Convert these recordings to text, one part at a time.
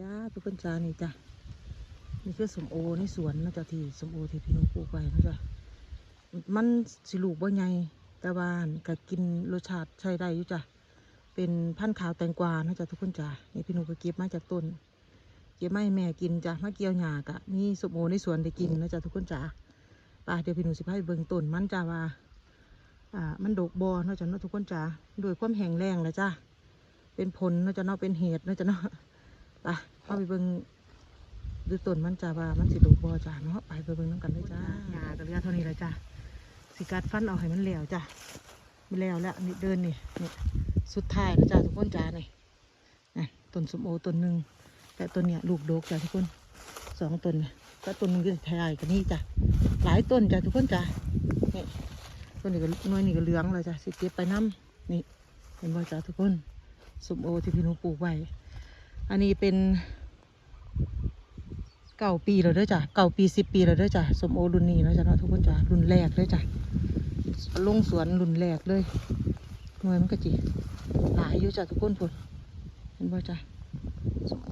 จ้าทุกคนจ้านี่จ้ะนี่คือสมโอในสวนนะจ๊ะที่สมโอที่พี่นุ้งปลูกไว้นะจ๊ะมันสิลูกบ่ใหญ่แต่ว่าก็กินรสชาติใช้ได้อยู่จ้ะเป็นพันธุ์ขาวแตงกวานะจ๊ะทุกคนจ้านี่พี่นุ้งก็เก็บมาจากต้นเก็บมาให้แม่กินจ้ะมาเกี่ยวหญ้ากะมีสมโอในสวนได้กินนะจ๊ะทุกคนจ้าป่าเดี๋ยวพี่นุ้งสิพาไปเบิ่งต้นมันจ้าว่าอ่ามันดกบอเนาะจ้ะเนาะทุกคนจ้าด้วยความแห้งแล้งแล้วจ้าเป็นผลเนาะจ้ะเนาะเป็นเหตุเนาะจ้ะเนาะ ไปเอาไปเบิ่งดูต้นมันจ้าว่ามันสิดกบอจ้าเนาะไปไปเบิ่งน้ำกันเลยจ้าหญ้าก็เหลือเท่านี้แหละจ้าสิกัดฟันเอาให้มันแล้วจ้ามันแล้วแล้วนี่เดินนี่นี่สุดท้ายแล้วจ้าทุกคนจ้านี่นี่ต้นสมโอต้นหนึ่งแต่ต้นเนี้ยลูกโดกจ้าทุกคนสองต้นเนี่ยแต่ต้นหนึงก็ทายกันนี่จ้าหลายต้นจ้าทุกคนจ้านี่ต้นนี้ก็น้อยนี่ก็เหลืองเลยจ้ะสิเก็บไปน้ำนี่เห็นบ่จ้ะทุกคนสมโอที่พี่นุปลูกไว้ อันนี้เป็นเก้าปีแล้วด้อจ้ะเก้าปีสิบปีแล้วด้อจ้ะสมโอรุ่นนี้นะจ้ะเนาะทุกคนจ้ะรุ่นแรกเลยจ้ะลงสวนรุ่นแรกเลยหน่วยมันก็จีหลายอยู่จ้ะทุกคนพุ่นเห็นบ่จ้ะสมโอ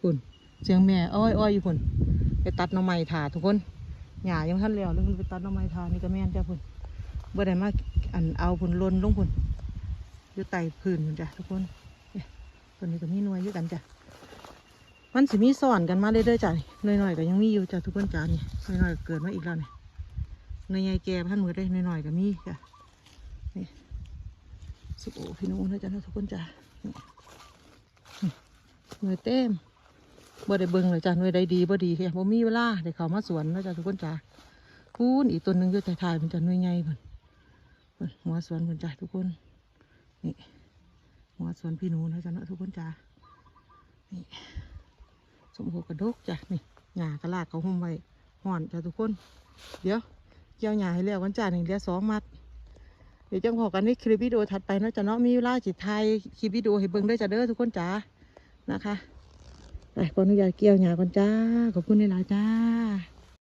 พุ่นเสียงแม่อ้อยอ้อยอยู่พุ่นไปตัดหน่อไม้ถาทุกคนหญ้ายังทันแล้วเรื่องไปตัดหน้ำไม้ทานี่ก็แม่นจ้ะพุ่นบ่ได้มาอันเอาพุ่นลนลงพุ่น อยู่ใต้พื้นพุ่นจ้ะทุกคนเนี่ยตัวนี้ก็มีหน่วยอยู่กันจ้ะมันสิมีซ่อนกันมาเรื่อยๆจ้ะหน่อยๆก็ยังมีอยู่จ้ะทุกคนจ้ะนี่หน่อยๆเกิดมาอีกแล้วนี่หน่วยใหญ่แก่พันมือได้หน่อยๆก็มีจ้ะนี่สุโอพี่นุ้งนะจ้ะทุกคนจ้ะนี่นี่หน่วยเต็มบ่ได้เบิ่งเลยจ้ะหน่วยใดดีบ่ดีแค่บ่มีเวลาได้เข้ามาสวนนะจ้ะทุกคนจ้ะคูนอีกต้นหนึ่งอยู่ท้ายๆมันจะหน่วยใหญ่เพิ่นเพิ่นหัวสวนเพิ่นจ้ะทุกคน นี่หัวสวนพี่หนูนะจ้ะเนาะทุกคนจ้ะนี่สมโภกระดกจ้ะนี่หญ้ากระลากเขาหุ้มไว้ห่อนจ้ะทุกคน เดี๋ยวเกี่ยวหญ้าให้แล้ววันจ้านี่งเหลือสองมัด เดี๋ยวจังพอกันในคลิปวิดีโอถัดไปนะจ้ะเนาะมีเวลาจิตไทยคลิปวิดีโอให้เบิ่งด้วยจ้ะเด้อทุกคนจ้านะคะไปขออนุญาตเกี่ยวหญ้าก่อนจ้าขอบคุณหลายจ้า